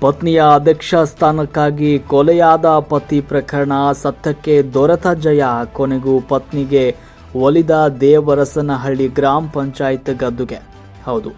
ಪತ್ನಿಯ ಅಧ್ಯಕ್ಷ ಸ್ಥಾನಕ್ಕಾಗಿ ಕೊಲೆಯಾದ ಪತಿ ಪ್ರಕರಣ ಸತ್ತಕ್ಕೆ ದೊರೆತ ಜಯ. ಕೊನೆಗೂ ಪತ್ನಿಗೆ ಒಲಿದ ದೇವರಸನಹಳ್ಳಿ ಗ್ರಾಮ ಪಂಚಾಯತ್ ಗದ್ದುಗೆ. ಹೌದು.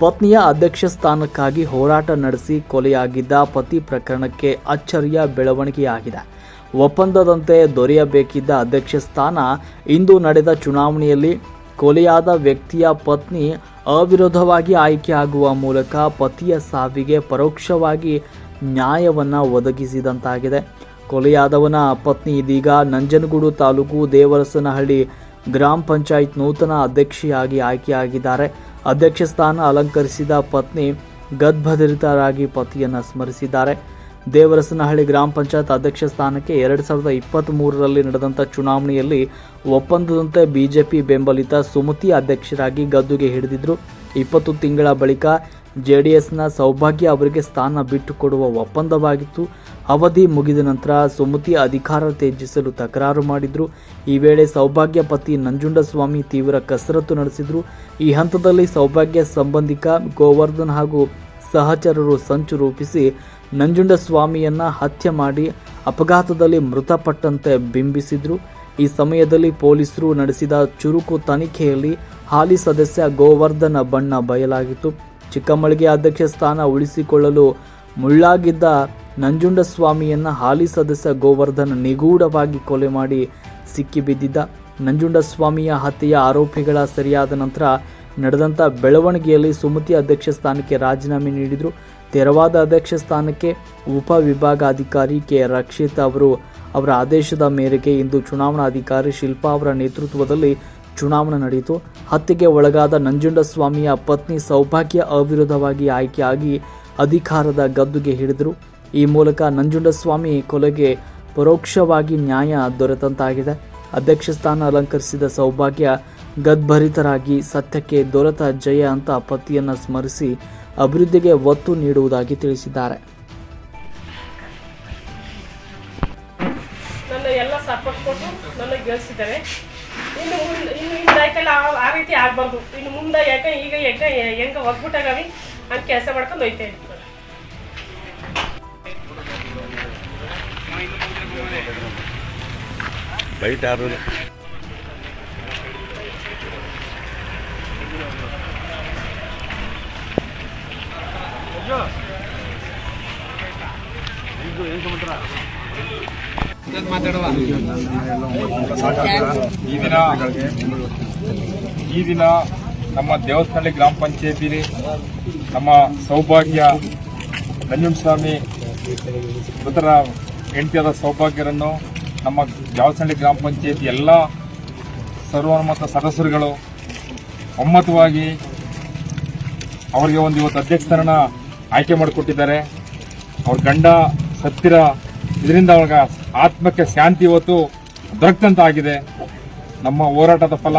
ಪತ್ನಿಯ ಅಧ್ಯಕ್ಷ ಸ್ಥಾನಕ್ಕಾಗಿ ಹೋರಾಟ ನಡೆಸಿ ಕೊಲೆಯಾಗಿದ್ದ ಪತಿ ಪ್ರಕರಣಕ್ಕೆ ಅಚ್ಚರಿಯ ಬೆಳವಣಿಗೆಯಾಗಿದೆ. ಒಪ್ಪಂದದಂತೆ ದೊರೆಯಬೇಕಿದ್ದ ಅಧ್ಯಕ್ಷ ಸ್ಥಾನ ಇಂದು ನಡೆದ ಚುನಾವಣೆಯಲ್ಲಿ ಕೊಲೆಯಾದ ವ್ಯಕ್ತಿಯ ಪತ್ನಿ ಅವಿರೋಧವಾಗಿ ಆಯ್ಕೆಯಾಗುವ ಮೂಲಕ ಪತಿಯ ಸಾವಿಗೆ ಪರೋಕ್ಷವಾಗಿ ನ್ಯಾಯವನ್ನು ಒದಗಿಸಿದಂತಾಗಿದೆ. ಕೊಲೆಯಾದವನ ಪತ್ನಿ ಇದೀಗ ನಂಜನಗೂಡು ತಾಲೂಕು ದೇವರಸನಹಳ್ಳಿ ಗ್ರಾಮ ಪಂಚಾಯತ್ ನೂತನ ಅಧ್ಯಕ್ಷೆಯಾಗಿ ಆಯ್ಕೆಯಾಗಿದ್ದಾರೆ. ಅಧ್ಯಕ್ಷ ಸ್ಥಾನ ಅಲಂಕರಿಸಿದ ಪತ್ನಿ ಗದ್ಭದ್ರಿತರಾಗಿ ಪತಿಯನ್ನು ಸ್ಮರಿಸಿದ್ದಾರೆ. ದೇವರಸನಹಳ್ಳಿ ಗ್ರಾಮ ಪಂಚಾಯತ್ ಅಧ್ಯಕ್ಷ ಸ್ಥಾನಕ್ಕೆ ಎರಡು ಸಾವಿರದ ಇಪ್ಪತ್ತ್ ಮೂರರಲ್ಲಿ ನಡೆದಂಥ ಚುನಾವಣೆಯಲ್ಲಿ ಒಪ್ಪಂದದಂತೆ ಬಿಜೆಪಿ ಬೆಂಬಲಿತ ಸುಮತಿ ಅಧ್ಯಕ್ಷರಾಗಿ ಗದ್ದುಗೆ ಹಿಡಿದಿದ್ರು. ಇಪ್ಪತ್ತು ತಿಂಗಳ ಬಳಿಕ ಜೆ ಡಿ ಎಸ್ನ ಸೌಭಾಗ್ಯ ಅವರಿಗೆ ಸ್ಥಾನ ಬಿಟ್ಟುಕೊಡುವ ಒಪ್ಪಂದವಾಗಿತ್ತು. ಅವಧಿ ಮುಗಿದ ನಂತರ ಸುಮತಿ ಅಧಿಕಾರ ತ್ಯಜಿಸಲು ತಕರಾರು ಮಾಡಿದ್ರು. ಈ ವೇಳೆ ಸೌಭಾಗ್ಯ ಪತಿ ನಂಜುಂಡಸ್ವಾಮಿ ತೀವ್ರ ಕಸರತ್ತು ನಡೆಸಿದ್ರು. ಈ ಹಂತದಲ್ಲಿ ಸೌಭಾಗ್ಯ ಸಂಬಂಧಿಕ ಗೋವರ್ಧನ್ ಹಾಗೂ ಸಹಚರರು ಸಂಚು ರೂಪಿಸಿ ನಂಜುಂಡಸ್ವಾಮಿಯನ್ನ ಹತ್ಯೆ ಮಾಡಿ ಅಪಘಾತದಲ್ಲಿ ಮೃತಪಟ್ಟಂತೆ ಬಿಂಬಿಸಿದರು. ಈ ಸಮಯದಲ್ಲಿ ಪೊಲೀಸರು ನಡೆಸಿದ ಚುರುಕು ತನಿಖೆಯಲ್ಲಿ ಹಾಲಿ ಸದಸ್ಯ ಗೋವರ್ಧನ ಬಣ್ಣ ಬಯಲಾಗಿತ್ತು. ಚಿಕ್ಕಮಳಿಗೆ ಅಧ್ಯಕ್ಷ ಸ್ಥಾನ ಉಳಿಸಿಕೊಳ್ಳಲು ಮುಳ್ಳಾಗಿದ್ದ ನಂಜುಂಡಸ್ವಾಮಿಯನ್ನ ಹಾಲಿ ಸದಸ್ಯ ಗೋವರ್ಧನ್ ನಿಗೂಢವಾಗಿ ಕೊಲೆ ಮಾಡಿ ಸಿಕ್ಕಿಬಿದ್ದಿದ್ದ. ನಂಜುಂಡಸ್ವಾಮಿಯ ಹತ್ಯೆಯ ಆರೋಪಿಗಳ ಸರಿಯಾದ ನಂತರ ನಡೆದಂಥ ಬೆಳವಣಿಗೆಯಲ್ಲಿ ಸುಮತಿ ಅಧ್ಯಕ್ಷ ಸ್ಥಾನಕ್ಕೆ ರಾಜೀನಾಮೆ ನೀಡಿದರು. ತೆರವಾದ ಅಧ್ಯಕ್ಷ ಸ್ಥಾನಕ್ಕೆ ಉಪವಿಭಾಗಾಧಿಕಾರಿ ಕೆ. ರಕ್ಷಿತ್ ಅವರು. ಅವರ ಆದೇಶದ ಮೇರೆಗೆ ಇಂದು ಚುನಾವಣಾಧಿಕಾರಿ ಶಿಲ್ಪಾ ಅವರ ನೇತೃತ್ವದಲ್ಲಿ ಚುನಾವಣೆ ನಡೆಯಿತು. ಹತ್ಯೆಗೆ ಒಳಗಾದ ನಂಜುಂಡಸ್ವಾಮಿಯ ಪತ್ನಿ ಸೌಭಾಗ್ಯ ಅವಿರೋಧವಾಗಿ ಆಯ್ಕೆಯಾಗಿ ಅಧಿಕಾರದ ಗದ್ದುಗೆ ಹಿಡಿದರು. ಈ ಮೂಲಕ ನಂಜುಂಡಸ್ವಾಮಿ ಕೊಲೆಗೆ ಪರೋಕ್ಷವಾಗಿ ನ್ಯಾಯ ದೊರೆತಂತಾಗಿದೆ. ಅಧ್ಯಕ್ಷ ಸ್ಥಾನ ಅಲಂಕರಿಸಿದ ಸೌಭಾಗ್ಯ ಗದ್ಭರಿತರಾಗಿ ಸತ್ಯಕ್ಕೆ ದೊರೆತ ಜಯ ಅಂತ ಪತಿಯನ್ನು ಸ್ಮರಿಸಿ ಅಭಿವೃದ್ಧಿಗೆ ಒತ್ತು ನೀಡುವುದಾಗಿ ತಿಳಿಸಿದ್ದಾರೆ. ನನ್ನ ಎಲ್ಲ ಸಪೋರ್ಟ್ ಕೊಟ್ಟು ನನ್ನ ಗೆಲ್ಸಿದ್ದಾರೆ. ಇನ್ನು ಮುಂದೆ ಇನ್ನು ಆ- ರೀತಿ ಆಗಬಾರ್ದು. ಇನ್ನು ಮುಂದೆ ಯಾಕೆ ಈಗ ಯಾಕೆ ಹೆಂಗ ಒಗ್ಬಿಟ್ಟಾಗವಿ ಅಂತ ಕೆಲಸ ಮಾಡ್ಕೊಂಡು ಹೋಯ್ತಾ ಬೈಟ್ ಯಾರು? ಈ ದಿನ ಈ ದಿನ ನಮ್ಮ ದೇವಸ್ಥಳ್ಳಿ ಗ್ರಾಮ ಪಂಚಾಯತಿಲಿ ನಮ್ಮ ಸೌಭಾಗ್ಯ ನಂಜುಂಡಸ್ವಾಮಿ ಮೃತರ ಹೆಂಡತಿಯಾದ ಸೌಭಾಗ್ಯರನ್ನು ನಮ್ಮ ದೇವಸ್ಥಾನ ಗ್ರಾಮ ಪಂಚಾಯತಿ ಎಲ್ಲ ಸರ್ವಾನುಮತ ಸದಸ್ಯರುಗಳು ಒಮ್ಮತವಾಗಿ ಅವರಿಗೆ ಒಂದು ಇವತ್ತು ಅಧ್ಯಕ್ಷರನ್ನ ಆಯ್ಕೆ ಮಾಡಿಕೊಟ್ಟಿದ್ದಾರೆ. ಅವ್ರ ಗಂಡ ಸತ್ತಿರ ಇದರಿಂದ ಅವ್ರಿಗೆ ಆತ್ಮಕ್ಕೆ ಶಾಂತಿ ಇವತ್ತು ದೊರಕಂತ ಆಗಿದೆ ನಮ್ಮ ಹೋರಾಟದ ಫಲ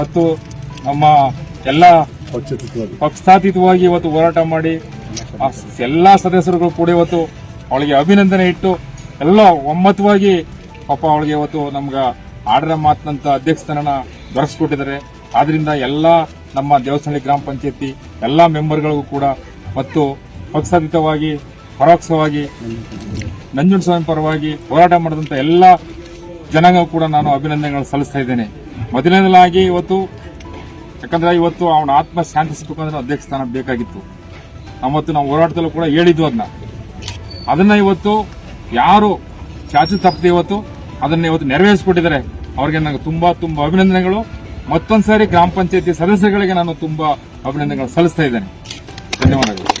ಮತ್ತು ನಮ್ಮ ಎಲ್ಲ ಪಕ್ಷಾತೀತವಾಗಿ. ಇವತ್ತು ಹೋರಾಟ ಮಾಡಿ ಆ ಎಲ್ಲಾ ಸದಸ್ಯರುಗಳು ಕೂಡ ಇವತ್ತು ಅವಳಿಗೆ ಅಭಿನಂದನೆ ಇಟ್ಟು ಎಲ್ಲ ಒಮ್ಮತವಾಗಿ ಪಾಪ ಅವಳಿಗೆ ಇವತ್ತು ನಮ್ಗೆ ಆಡರ ಮಾತಿನಂತ ಅಧ್ಯಕ್ಷತನ ದೊರಕಿಸ್ಕೊಟ್ಟಿದ್ದಾರೆ ಆದ್ರಿಂದ ಎಲ್ಲ ನಮ್ಮ ದೇವಸ್ಥಾನ ಗ್ರಾಮ ಪಂಚಾಯತಿ ಎಲ್ಲ ಮೆಂಬರ್ಗಳಿಗೂ ಕೂಡ ಮತ್ತು ಪಕ್ಷಾತೀತವಾಗಿ ಪರೋಕ್ಷವಾಗಿ, ನಂಜುಂಡಸ್ವಾಮಿ ಪರವಾಗಿ ಹೋರಾಟ ಮಾಡಿದಂಥ ಎಲ್ಲ ಜನಾಂಗ ಕೂಡ ನಾನು ಅಭಿನಂದನೆಗಳನ್ನು ಸಲ್ಲಿಸ್ತಾ ಇದ್ದೇನೆ. ಮೊದಲನೇದಾಗಿ ಇವತ್ತು, ಯಾಕಂದ್ರೆ ಇವತ್ತು ಅವನ ಆತ್ಮ ಶಾಂತಿ ಸಿಗಬೇಕಂದ್ರೆ ಅಧ್ಯಕ್ಷ ಸ್ಥಾನ ಬೇಕಾಗಿತ್ತು. ಅವತ್ತು ನಾವು ಹೋರಾಟದಲ್ಲೂ ಕೂಡ ಹೇಳಿದ್ವು ಅದನ್ನ. ಅದನ್ನ ಇವತ್ತು ಯಾರು ಚಾಚು ತಪ್ಪದೆ ಇವತ್ತು, ಅದನ್ನ ಇವತ್ತು ನೆರವೇರಿಸಿಕೊಟ್ಟಿದ್ದಾರೆ. ಅವ್ರಿಗೆ ನನಗೆ ತುಂಬಾ ತುಂಬಾ ಅಭಿನಂದನೆಗಳು. ಮತ್ತೊಂದ್ಸಾರಿ ಗ್ರಾಮ ಪಂಚಾಯತಿ ಸದಸ್ಯಗಳಿಗೆ ನಾನು ತುಂಬಾ ಅಭಿನಂದನೆಗಳು ಸಲ್ಲಿಸ್ತಾ ಇದ್ದೇನೆ. ಧನ್ಯವಾದಗಳು.